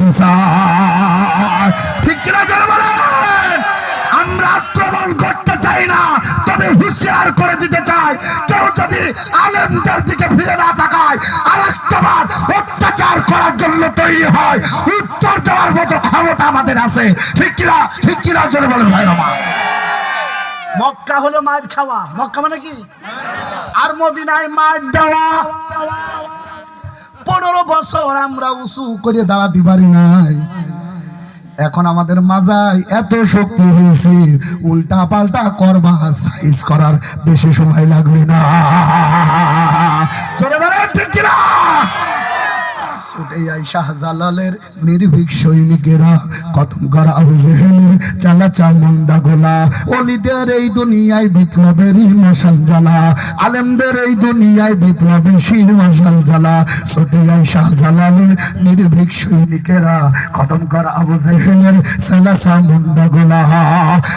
করতে বলেন আমরা আক্রমণ করতে চাই না, তবে হুঁশিয়ার করে দিতে চাই। কেউ যদি আলেমদের দিকে ফিরে না তাকায় আর একটাবার অত্যাচার করার জন্য তৈরি হয়। উত্তর দেওয়ার মতো ক্ষমতা আমাদের আছে। ঠিক কিনা? ঠিক বলেন ভাই আমার। মক্কা হলো মাছ খাওয়া। মক্কা মানে কি? আর মদিনায় মাছ দেওয়া। পনেরো বছর আমরা উঁচু করে দাঁড়াতে পারি নাই। এখন আমাদের মাজায় এত শক্তি হয়েছে উল্টা পাল্টা করবা সাইজ করার বেশি সময় লাগবে না। চলে শাহজালালের নির্ভীক সৈনিকেরা। খতম করা আবু জেহেলের চালা চামুন্ডা গোলা। অলিদের এই দুনিয়ায় বিপ্লবেরই মশাল জ্বালা। আলেমদের এই দুনিয়ায় বিপ্লবের শির মশাল জ্বালা। ছুটে শাহজালালের নির্ভীক সৈনিকেরা। খতম করা আবু জেহেলের চালা চামুন্ডা গোলা।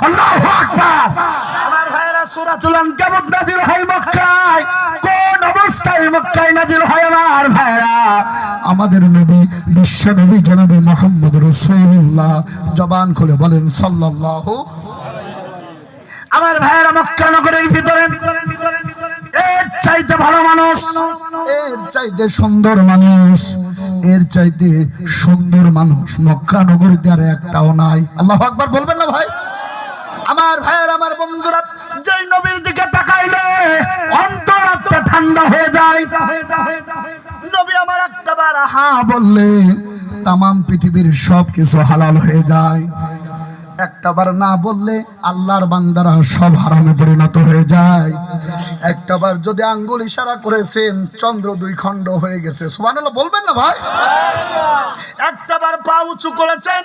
আল্লাহু আকবার! সূরাতুল আনকাবুত নাজিল হয় মক্কায়। কোন অবস্থায় মক্কায় নাজিল হয় আমার ভাইরা? আমাদের নবী, বিশ্ব নবী জনাবি মোহাম্মদ রসুল্লাহ জবান খুলে বলেন, সাল্লাল্লাহু আমার ভাইয়েরা মক্কা নগরের ভিতরে এর চাইতে ভালো মানুষ, এর চাইতে সুন্দর মানুষ, এর চাইতে সুন্দর মানুষ মক্কা নগরীতে আর একটাও নাই। আল্লাহ আকবার বলবেন না ভাই? আমার ভাইয়ের, আমার বন্ধুরা যেই নবীর দিকে তাকাইলে অন্তর আত্মা ঠান্ডা হয়ে যায়। নবী আমার একটা বার হা বললে, তামাম পৃথিবীর সব কিছু হালাল হয়ে যায়। একটা বার না বললে আল্লাহর বান্দারা সব হারামে পরিণত হয়ে যায়। একটা বার যদি আঙ্গুল ইশারা করেছেন, চন্দ্র দুই খণ্ড হয়ে গেছে। বলবেন না ভাই? একটা বার পা উঁচু করেছেন,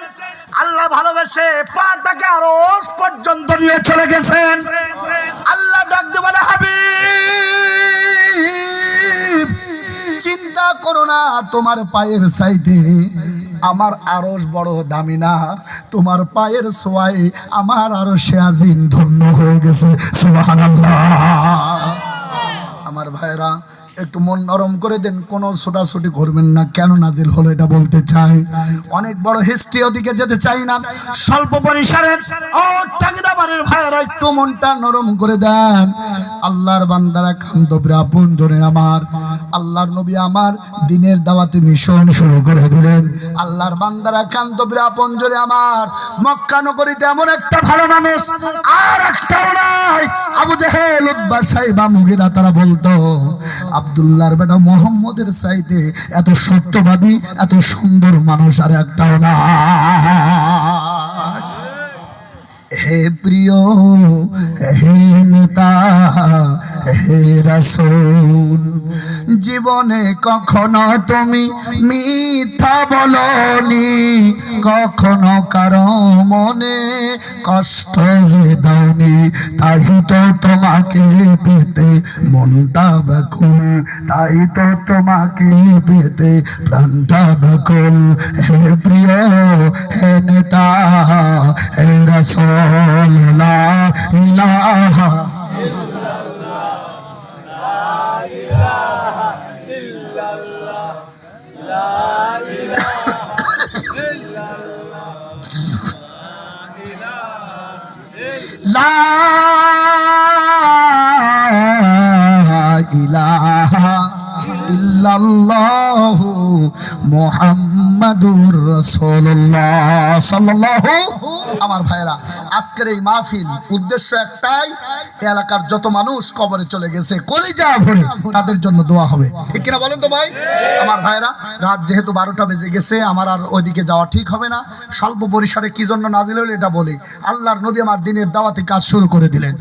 আল্লাহ ভালোবেসে পাটাকে আরও পর্যন্ত নিয়ে চলে গেছেন। চিন্তা করো না, তোমার পায়ের সাইতে আমার আরস বড় দামি না। তোমার পায়ের সোয়াই আমার আরও শেয়াজিন ধন্য হয়ে গেছে। আমার ভাইরা একটু মন নরম করে দেন, কোনো ছোটাছুটি করবেন না। কেন নাজিল হলো এটা বলতে চাই? অনেক বড় হিস্ট্রি ওদিকে যেতে চাই না। স্বল্প পরিসরে ও টাঙ্গিদাবাড়ির ভাইয়েরা, একটু মনটা নরম করে দেন। আল্লাহর বান্দারা খান্তবরা আপন জনে আমার। আল্লাহর নবী আমার দিনের দাওয়াতে মিশন শুরু করে দিলেন। আল্লাহর বান্দারা খান্তবরা আপন জনে আমার। মক্কা নগরীতে এমন একটা ভালো মানুষ, আর একটাও নাই। আবু জাহেল উদ্বা সাহেবা, মুগিরা, তারা বলতো, আব্দুল্লাহর বেটা মোহাম্মদের চাইতে এত সত্যবাদী, এত সুন্দর মানুষ আর একটাও না হে প্রিয়, হে নেতা হে রাসূল, জীবনে কখনো তুমি মিথ্যা বলনি, কখনো কারও মনে কষ্ট দাওনি। তাই তো তোমাকে পেতে মনটা ব্যাকুল, তাই তো তোমাকে পেতে প্রাণটা ব্যাকুল। হে প্রিয়, হে নেতা, হে রাসূল লা ইলাহা লা ইল্লাল্লাহু মুহাম্মাদুর রাসূলুল্লাহ। সাল্লাল্লাহু। আমার ভাইরা আজকের এই মাহফিল উদ্দেশ্য একটাই এলাকার যত মানুষ কবরে চলে গেছে, কলিজা ভরে তাদের জন্য দোয়া হবে। ঠিক কিনা বলেন তো ভাই? আমার ভাইরা রাত যেহেতু বারোটা বেজে গেছে, আমার আর ওইদিকে যাওয়া ঠিক হবে না। স্বল্প পরিসরে কি জন্য নাজিল হলো এটা বলি। আল্লাহর নবী আমার দিনের দাওয়াতে কাজ শুরু করে দিলেন।